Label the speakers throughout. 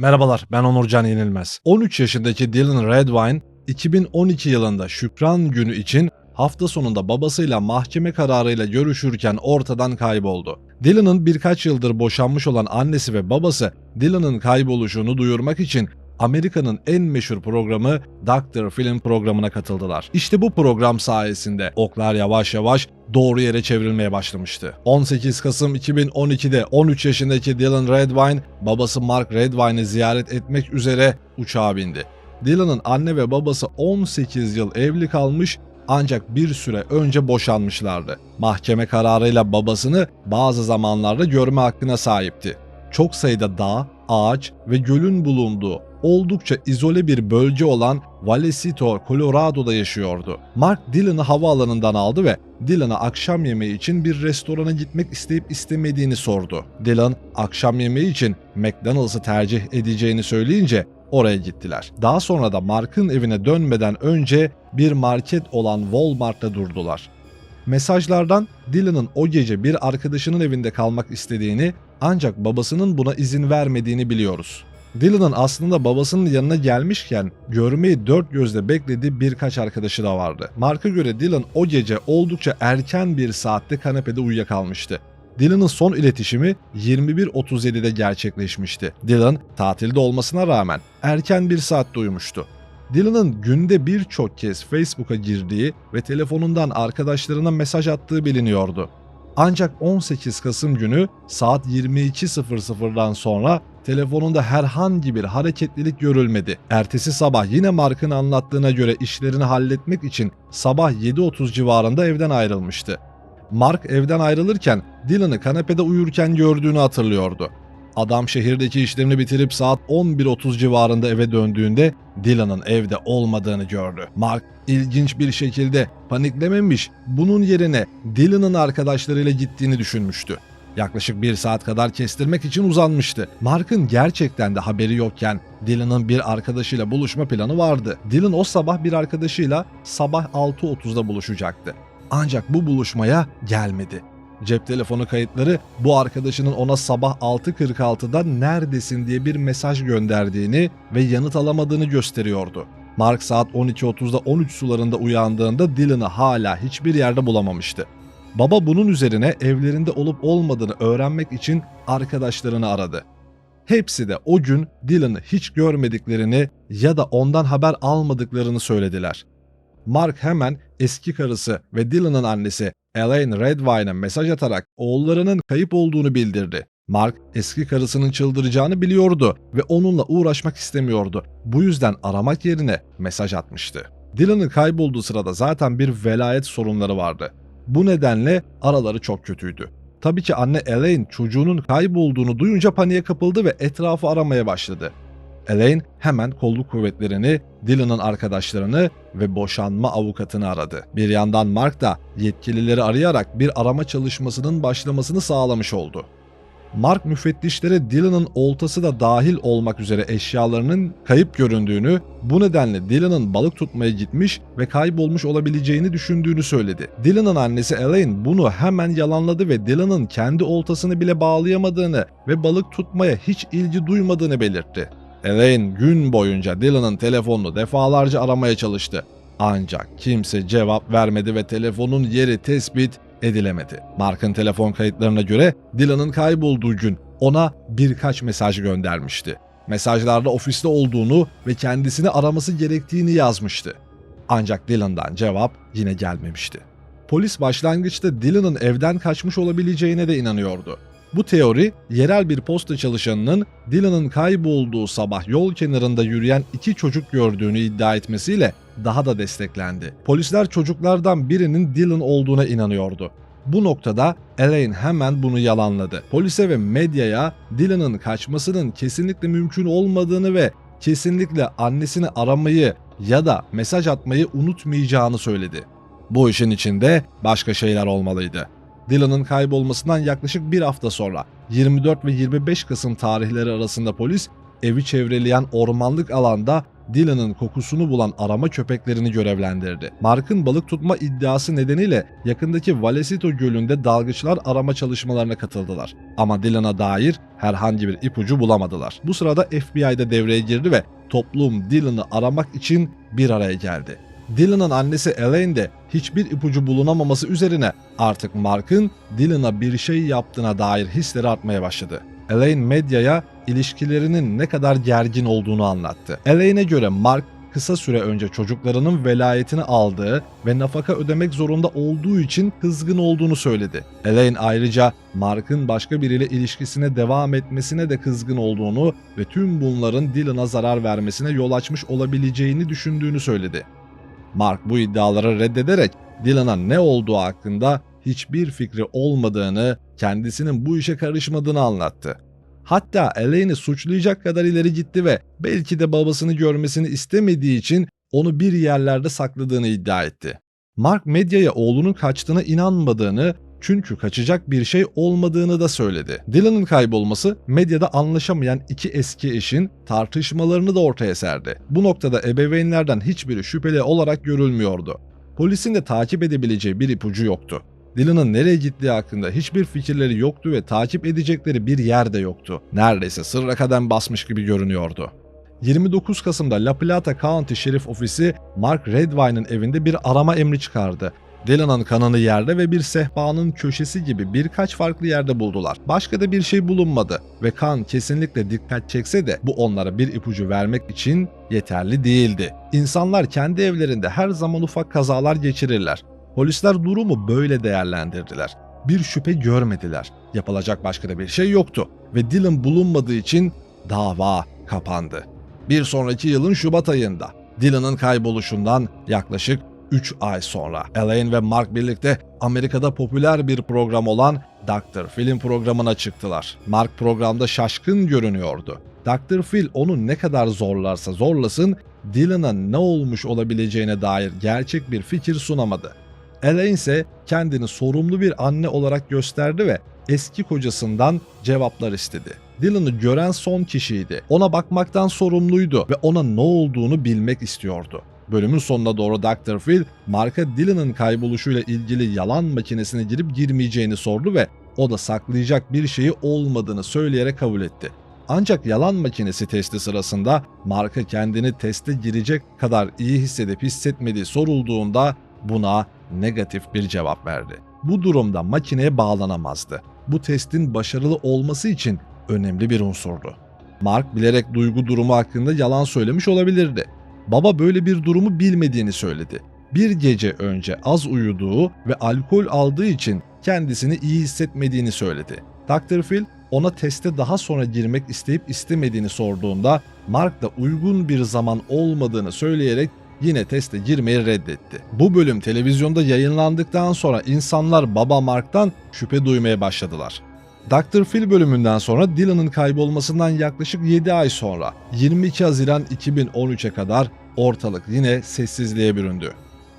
Speaker 1: Merhabalar, ben Onurcan Yenilmez. 13 yaşındaki Dylan Redwine, 2012 yılında Şükran Günü için hafta sonunda babasıyla mahkeme kararıyla görüşürken ortadan kayboldu. Dylan'ın birkaç yıldır boşanmış olan annesi ve babası Dylan'ın kayboluşunu duyurmak için Amerika'nın en meşhur programı Doctor Film programına katıldılar. İşte bu program sayesinde oklar yavaş yavaş doğru yere çevrilmeye başlamıştı. 18 Kasım 2012'de 13 yaşındaki Dylan Redwine babası Mark Redwine'ı ziyaret etmek üzere uçağa bindi. Dylan'ın anne ve babası 18 yıl evli kalmış ancak bir süre önce boşanmışlardı. Mahkeme kararıyla babasını bazı zamanlarda görme hakkına sahipti. Çok sayıda dağ, ağaç ve gölün bulunduğu oldukça izole bir bölge olan Vallecito, Colorado'da yaşıyordu. Mark Dylan'ı havaalanından aldı ve Dylan'a akşam yemeği için bir restorana gitmek isteyip istemediğini sordu. Dylan akşam yemeği için McDonald's'ı tercih edeceğini söyleyince oraya gittiler. Daha sonra da Mark'ın evine dönmeden önce bir market olan Walmart'ta durdular. Mesajlardan Dylan'ın o gece bir arkadaşının evinde kalmak istediğini ancak babasının buna izin vermediğini biliyoruz. Dylan'ın aslında babasının yanına gelmişken görmeyi dört gözle beklediği birkaç arkadaşı da vardı. Mark'a göre Dylan o gece oldukça erken bir saatte kanepede uyuyakalmıştı. Dylan'ın son iletişimi 21.37'de gerçekleşmişti. Dylan tatilde olmasına rağmen erken bir saatte uyumuştu. Dylan'ın günde birçok kez Facebook'a girdiği ve telefonundan arkadaşlarına mesaj attığı biliniyordu. Ancak 18 Kasım günü saat 22.00'dan sonra telefonunda herhangi bir hareketlilik görülmedi. Ertesi sabah yine Mark'ın anlattığına göre işlerini halletmek için sabah 7.30 civarında evden ayrılmıştı. Mark evden ayrılırken Dylan'ı kanepede uyurken gördüğünü hatırlıyordu. Adam şehirdeki işlerini bitirip saat 11.30 civarında eve döndüğünde Dylan'ın evde olmadığını gördü. Mark ilginç bir şekilde paniklememiş, bunun yerine Dylan'ın arkadaşlarıyla gittiğini düşünmüştü. Yaklaşık bir saat kadar kestirmek için uzanmıştı. Mark'ın gerçekten de haberi yokken Dylan'ın bir arkadaşıyla buluşma planı vardı. Dylan o sabah bir arkadaşıyla sabah 6.30'da buluşacaktı. Ancak bu buluşmaya gelmedi. Cep telefonu kayıtları bu arkadaşının ona sabah 6.46'da neredesin diye bir mesaj gönderdiğini ve yanıt alamadığını gösteriyordu. Mark saat 12.30'da 13 sularında uyandığında Dylan'ı hala hiçbir yerde bulamamıştı. Baba bunun üzerine evlerinde olup olmadığını öğrenmek için arkadaşlarını aradı. Hepsi de o gün Dylan'ı hiç görmediklerini ya da ondan haber almadıklarını söylediler. Mark hemen eski karısı ve Dylan'ın annesi Elaine Redwine'a mesaj atarak oğullarının kayıp olduğunu bildirdi. Mark eski karısının çıldıracağını biliyordu ve onunla uğraşmak istemiyordu. Bu yüzden aramak yerine mesaj atmıştı. Dylan'ın kaybolduğu sırada zaten bir velayet sorunları vardı. Bu nedenle araları çok kötüydü. Tabii ki anne Elaine çocuğunun kaybolduğunu duyunca paniğe kapıldı ve etrafı aramaya başladı. Elaine hemen kolluk kuvvetlerini, Dylan'ın arkadaşlarını ve boşanma avukatını aradı. Bir yandan Mark da yetkilileri arayarak bir arama çalışmasının başlamasını sağlamış oldu. Mark müfettişlere Dylan'ın oltası da dahil olmak üzere eşyalarının kayıp göründüğünü, bu nedenle Dylan'ın balık tutmaya gitmiş ve kaybolmuş olabileceğini düşündüğünü söyledi. Dylan'ın annesi Elaine bunu hemen yalanladı ve Dylan'ın kendi oltasını bile bağlayamadığını ve balık tutmaya hiç ilgi duymadığını belirtti. Elaine gün boyunca Dylan'ın telefonunu defalarca aramaya çalıştı. Ancak kimse cevap vermedi ve telefonun yeri tespit edilemedi. Mark'ın telefon kayıtlarına göre Dylan'ın kaybolduğu gün ona birkaç mesaj göndermişti. Mesajlarda ofiste olduğunu ve kendisini araması gerektiğini yazmıştı. Ancak Dylan'dan cevap yine gelmemişti. Polis başlangıçta Dylan'ın evden kaçmış olabileceğine de inanıyordu. Bu teori yerel bir posta çalışanının Dylan'ın kaybolduğu sabah yol kenarında yürüyen iki çocuk gördüğünü iddia etmesiyle daha da desteklendi. Polisler çocuklardan birinin Dylan olduğuna inanıyordu. Bu noktada Elaine hemen bunu yalanladı. Polise ve medyaya Dylan'ın kaçmasının kesinlikle mümkün olmadığını ve kesinlikle annesini aramayı ya da mesaj atmayı unutmayacağını söyledi. Bu işin içinde başka şeyler olmalıydı. Dylan'ın kaybolmasından yaklaşık bir hafta sonra 24 ve 25 Kasım tarihleri arasında polis evi çevreleyen ormanlık alanda Dylan'ın kokusunu bulan arama köpeklerini görevlendirdi. Mark'ın balık tutma iddiası nedeniyle yakındaki Vallecito Gölü'nde dalgıçlar arama çalışmalarına katıldılar. Ama Dylan'a dair herhangi bir ipucu bulamadılar. Bu sırada FBI de devreye girdi ve toplum Dylan'ı aramak için bir araya geldi. Dylan'ın annesi Elaine de hiçbir ipucu bulunamaması üzerine artık Mark'ın Dylan'a bir şey yaptığına dair hisleri artmaya başladı. Elaine medyaya ilişkilerinin ne kadar gergin olduğunu anlattı. Elaine'e göre Mark kısa süre önce çocuklarının velayetini aldığı ve nafaka ödemek zorunda olduğu için kızgın olduğunu söyledi. Elaine ayrıca Mark'ın başka biriyle ilişkisine devam etmesine de kızgın olduğunu ve tüm bunların Dylan'a zarar vermesine yol açmış olabileceğini düşündüğünü söyledi. Mark bu iddiaları reddederek Dylan'a ne olduğu hakkında hiçbir fikri olmadığını, kendisinin bu işe karışmadığını anlattı. Hatta Elaine'i suçlayacak kadar ileri gitti ve belki de babasını görmesini istemediği için onu bir yerlerde sakladığını iddia etti. Mark medyaya oğlunun kaçtığına inanmadığını çünkü kaçacak bir şey olmadığını da söyledi. Dylan'ın kaybolması medyada anlaşamayan iki eski eşin tartışmalarını da ortaya serdi. Bu noktada ebeveynlerden hiçbiri şüpheli olarak görülmüyordu. Polisin de takip edebileceği bir ipucu yoktu. Dylan'ın nereye gittiği hakkında hiçbir fikirleri yoktu ve takip edecekleri bir yer de yoktu. Neredeyse sırra kadem basmış gibi görünüyordu. 29 Kasım'da La Plata County Şerif Ofisi Mark Redwine'ın evinde bir arama emri çıkardı. Dylan'ın kanını yerde ve bir sehpanın köşesi gibi birkaç farklı yerde buldular. Başka da bir şey bulunmadı ve kan kesinlikle dikkat çekse de bu onlara bir ipucu vermek için yeterli değildi. İnsanlar kendi evlerinde her zaman ufak kazalar geçirirler. Polisler durumu böyle değerlendirdiler. Bir şüphe görmediler. Yapılacak başka da bir şey yoktu ve Dylan bulunmadığı için dava kapandı. Bir sonraki yılın Şubat ayında Dylan'ın kayboluşundan yaklaşık 3 ay sonra Elaine ve Mark birlikte Amerika'da popüler bir program olan Dr. Phil'in programına çıktılar. Mark programda şaşkın görünüyordu. Dr. Phil onu ne kadar zorlarsa zorlasın Dylan'a ne olmuş olabileceğine dair gerçek bir fikir sunamadı. Elaine ise kendini sorumlu bir anne olarak gösterdi ve eski kocasından cevaplar istedi. Dylan'ı gören son kişiydi. Ona bakmaktan sorumluydu ve ona ne olduğunu bilmek istiyordu. Bölümün sonuna doğru Dr. Phil, Mark'a Dylan'ın kayboluşuyla ilgili yalan makinesine girip girmeyeceğini sordu ve o da saklayacak bir şeyi olmadığını söyleyerek kabul etti. Ancak yalan makinesi testi sırasında Mark'a kendini teste girecek kadar iyi hissedip hissetmediği sorulduğunda buna negatif bir cevap verdi. Bu durumda makineye bağlanamazdı. Bu testin başarılı olması için önemli bir unsurdu. Mark bilerek duygu durumu hakkında yalan söylemiş olabilirdi. Baba böyle bir durumu bilmediğini söyledi. Bir gece önce az uyuduğu ve alkol aldığı için kendisini iyi hissetmediğini söyledi. Dr. Phil ona teste daha sonra girmek isteyip istemediğini sorduğunda Mark da uygun bir zaman olmadığını söyleyerek yine teste girmeyi reddetti. Bu bölüm televizyonda yayınlandıktan sonra insanlar Baba Mark'tan şüphe duymaya başladılar. Dr. Phil bölümünden sonra Dylan'ın kaybolmasından yaklaşık 7 ay sonra 22 Haziran 2013'e kadar ortalık yine sessizliğe büründü.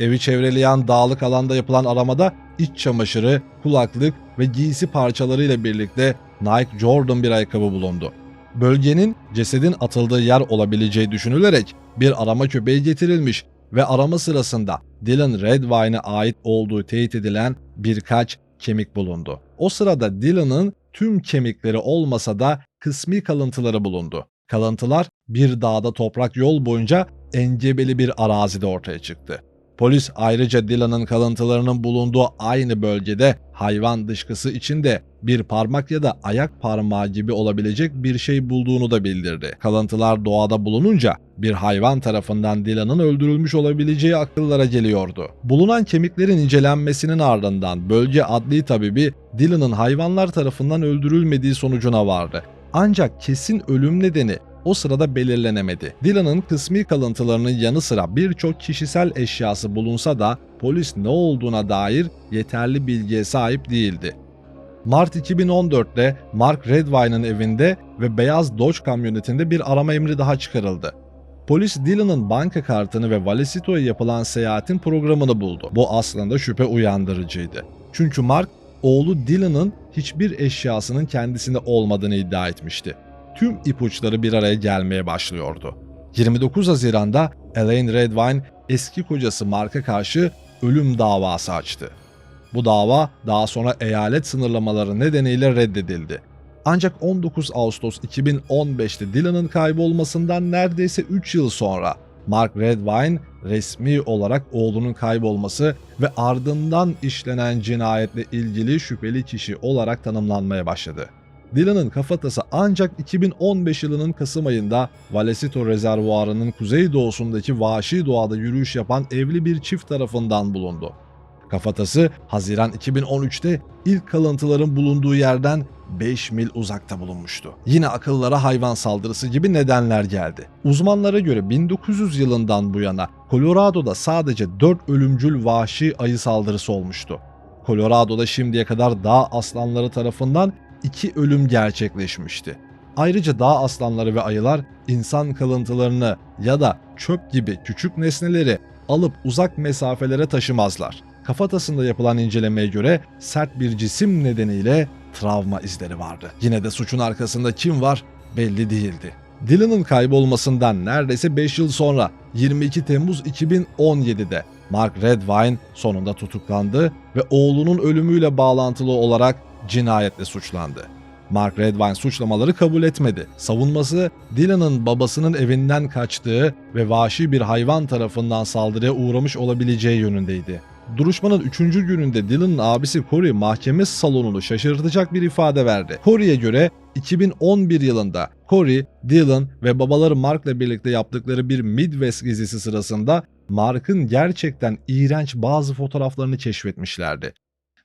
Speaker 1: Evi çevreleyen dağlık alanda yapılan aramada iç çamaşırı, kulaklık ve giysi parçalarıyla birlikte Nike Jordan bir ayakkabı bulundu. Bölgenin cesedin atıldığı yer olabileceği düşünülerek bir arama köpeği getirilmiş ve arama sırasında Dylan Redwine'e ait olduğu teyit edilen birkaç kemik bulundu. O sırada Dylan'ın tüm kemikleri olmasa da kısmi kalıntıları bulundu. Kalıntılar bir dağda toprak yol boyunca engebeli bir arazide ortaya çıktı. Polis ayrıca Dylan'ın kalıntılarının bulunduğu aynı bölgede hayvan dışkısı içinde bir parmak ya da ayak parmağı gibi olabilecek bir şey bulduğunu da bildirdi. Kalıntılar doğada bulununca bir hayvan tarafından Dylan'ın öldürülmüş olabileceği akıllara geliyordu. Bulunan kemiklerin incelenmesinin ardından bölge adli tabibi Dylan'ın hayvanlar tarafından öldürülmediği sonucuna vardı. Ancak kesin ölüm nedeni o sırada belirlenemedi. Dylan'ın kısmi kalıntılarının yanı sıra birçok kişisel eşyası bulunsa da polis ne olduğuna dair yeterli bilgiye sahip değildi. Mart 2014'te Mark Redwine'ın evinde ve beyaz Dodge kamyonetinde bir arama emri daha çıkarıldı. Polis Dylan'ın banka kartını ve Vallecito'ya yapılan seyahatin programını buldu. Bu aslında şüphe uyandırıcıydı. Çünkü Mark, oğlu Dylan'ın hiçbir eşyasının kendisinde olmadığını iddia etmişti tüm ipuçları bir araya gelmeye başlıyordu. 29 Haziran'da Elaine Redwine eski kocası Mark'a karşı ölüm davası açtı. Bu dava daha sonra eyalet sınırlamaları nedeniyle reddedildi. Ancak 19 Ağustos 2015'te Dylan'ın kaybolmasından neredeyse 3 yıl sonra Mark Redwine resmi olarak oğlunun kaybolması ve ardından işlenen cinayetle ilgili şüpheli kişi olarak tanımlanmaya başladı. Dylan'ın kafatası ancak 2015 yılının Kasım ayında Vallecito Rezervuarı'nın kuzeydoğusundaki vahşi doğada yürüyüş yapan evli bir çift tarafından bulundu. Kafatası Haziran 2013'te ilk kalıntıların bulunduğu yerden 5 mil uzakta bulunmuştu. Yine akıllara hayvan saldırısı gibi nedenler geldi. Uzmanlara göre 1900 yılından bu yana Colorado'da sadece 4 ölümcül vahşi ayı saldırısı olmuştu. Colorado'da şimdiye kadar dağ aslanları tarafından 2 ölüm gerçekleşmişti. Ayrıca dağ aslanları ve ayılar insan kalıntılarını ya da çöp gibi küçük nesneleri alıp uzak mesafelere taşımazlar. Kafatasında yapılan incelemeye göre sert bir cisim nedeniyle travma izleri vardı. Yine de suçun arkasında kim var belli değildi. Dylan'ın kaybolmasından neredeyse 5 yıl sonra 22 Temmuz 2017'de Mark Redwine sonunda tutuklandı ve oğlunun ölümüyle bağlantılı olarak cinayetle suçlandı. Mark Redwine suçlamaları kabul etmedi. Savunması Dylan'ın babasının evinden kaçtığı ve vahşi bir hayvan tarafından saldırıya uğramış olabileceği yönündeydi. Duruşmanın 3. gününde Dylan'ın abisi Corey mahkeme salonunu şaşırtacak bir ifade verdi. Corey'e göre 2011 yılında Corey, Dylan ve babaları Mark'la birlikte yaptıkları bir Midwest gezisi sırasında Mark'ın gerçekten iğrenç bazı fotoğraflarını keşfetmişlerdi.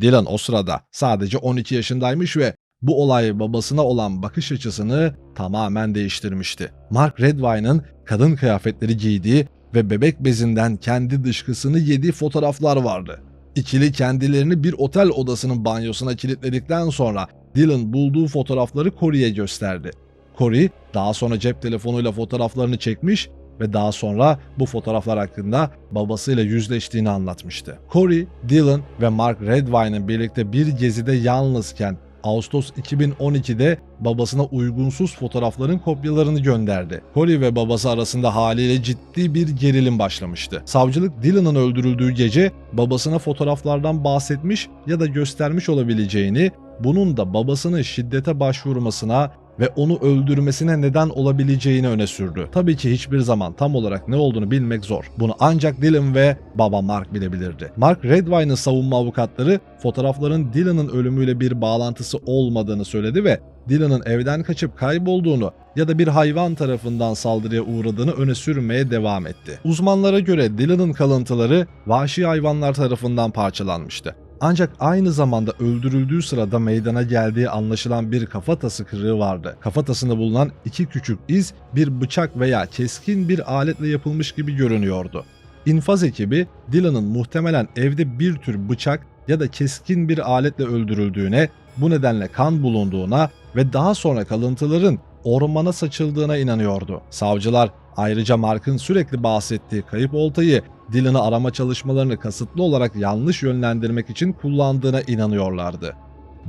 Speaker 1: Dylan o sırada sadece 12 yaşındaymış ve bu olay babasına olan bakış açısını tamamen değiştirmişti. Mark Redwine'ın kadın kıyafetleri giydiği ve bebek bezinden kendi dışkısını yediği fotoğraflar vardı. İkili kendilerini bir otel odasının banyosuna kilitledikten sonra Dylan bulduğu fotoğrafları Corey'e gösterdi. Corey daha sonra cep telefonuyla fotoğraflarını çekmiş ve daha sonra bu fotoğraflar hakkında babasıyla yüzleştiğini anlatmıştı. Corey, Dylan ve Mark Redwine'ın birlikte bir gezide yalnızken Ağustos 2012'de babasına uygunsuz fotoğrafların kopyalarını gönderdi. Corey ve babası arasında haliyle ciddi bir gerilim başlamıştı. Savcılık Dylan'ın öldürüldüğü gece babasına fotoğraflardan bahsetmiş ya da göstermiş olabileceğini, bunun da babasının şiddete başvurmasına ve onu öldürmesine neden olabileceğini öne sürdü. Tabii ki hiçbir zaman tam olarak ne olduğunu bilmek zor. Bunu ancak Dylan ve baba Mark bilebilirdi. Mark Redwine'ın savunma avukatları fotoğrafların Dylan'ın ölümüyle bir bağlantısı olmadığını söyledi ve Dylan'ın evden kaçıp kaybolduğunu ya da bir hayvan tarafından saldırıya uğradığını öne sürmeye devam etti. Uzmanlara göre Dylan'ın kalıntıları vahşi hayvanlar tarafından parçalanmıştı. Ancak aynı zamanda öldürüldüğü sırada meydana geldiği anlaşılan bir kafatası kırığı vardı. Kafatasında bulunan iki küçük iz bir bıçak veya keskin bir aletle yapılmış gibi görünüyordu. İnfaz ekibi Dylan'ın muhtemelen evde bir tür bıçak ya da keskin bir aletle öldürüldüğüne, bu nedenle kan bulunduğuna ve daha sonra kalıntıların ormana saçıldığına inanıyordu. Savcılar ayrıca Mark'ın sürekli bahsettiği kayıp oltayı Dylan'ı arama çalışmalarını kasıtlı olarak yanlış yönlendirmek için kullandığına inanıyorlardı.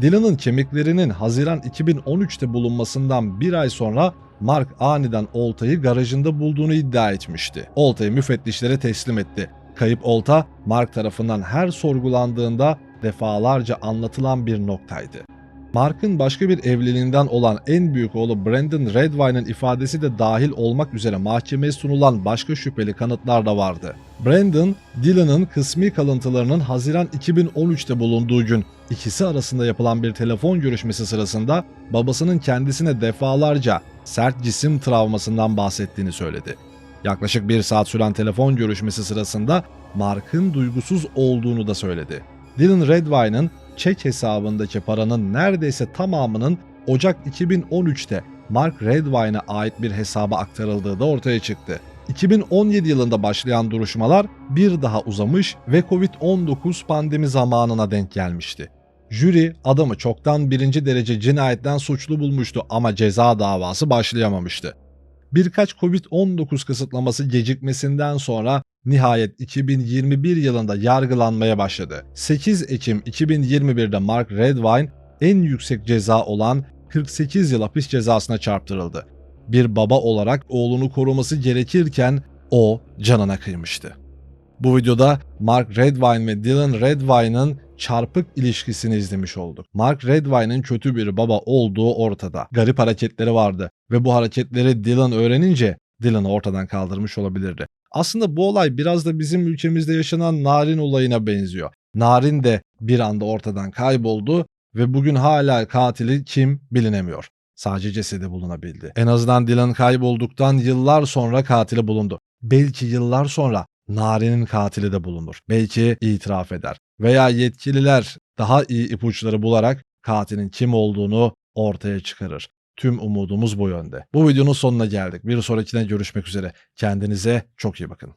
Speaker 1: Dylan'ın kemiklerinin Haziran 2013'te bulunmasından bir ay sonra Mark aniden oltayı garajında bulduğunu iddia etmişti. Oltayı müfettişlere teslim etti. Kayıp olta Mark tarafından her sorgulandığında defalarca anlatılan bir noktaydı. Mark'ın başka bir evliliğinden olan en büyük oğlu Brandon Redwine'ın ifadesi de dahil olmak üzere mahkemeye sunulan başka şüpheli kanıtlar da vardı. Brandon, Dylan'ın kısmi kalıntılarının Haziran 2013'te bulunduğu gün ikisi arasında yapılan bir telefon görüşmesi sırasında babasının kendisine defalarca sert cisim travmasından bahsettiğini söyledi. Yaklaşık bir saat süren telefon görüşmesi sırasında Mark'ın duygusuz olduğunu da söyledi. Dylan Redwine'ın çek hesabındaki paranın neredeyse tamamının Ocak 2013'te Mark Redwine'a ait bir hesaba aktarıldığı da ortaya çıktı. 2017 yılında başlayan duruşmalar bir daha uzamış ve Covid-19 pandemi zamanına denk gelmişti. Jüri adamı çoktan birinci derece cinayetten suçlu bulmuştu ama ceza davası başlayamamıştı. Birkaç Covid-19 kısıtlaması gecikmesinden sonra nihayet 2021 yılında yargılanmaya başladı. 8 Ekim 2021'de Mark Redwine en yüksek ceza olan 48 yıl hapis cezasına çarptırıldı. bir baba olarak oğlunu koruması gerekirken o canına kıymıştı. Bu videoda Mark Redwine ve Dylan Redwine'ın çarpık ilişkisini izlemiş olduk. Mark Redwine'ın kötü bir baba olduğu ortada. Garip hareketleri vardı ve bu hareketleri Dylan öğrenince Dylan'ı ortadan kaldırmış olabilirdi. Aslında bu olay biraz da bizim ülkemizde yaşanan Narin olayına benziyor. Narin de bir anda ortadan kayboldu ve bugün hala katili kim bilinemiyor. Sadece cesedi bulunabildi. En azından Dylan kaybolduktan yıllar sonra katili bulundu. Belki yıllar sonra Narin'in katili de bulunur. Belki itiraf eder. Veya yetkililer daha iyi ipuçları bularak katilin kim olduğunu ortaya çıkarır. Tüm umudumuz bu yönde. Bu videonun sonuna geldik. Bir sonrakine görüşmek üzere. Kendinize çok iyi bakın.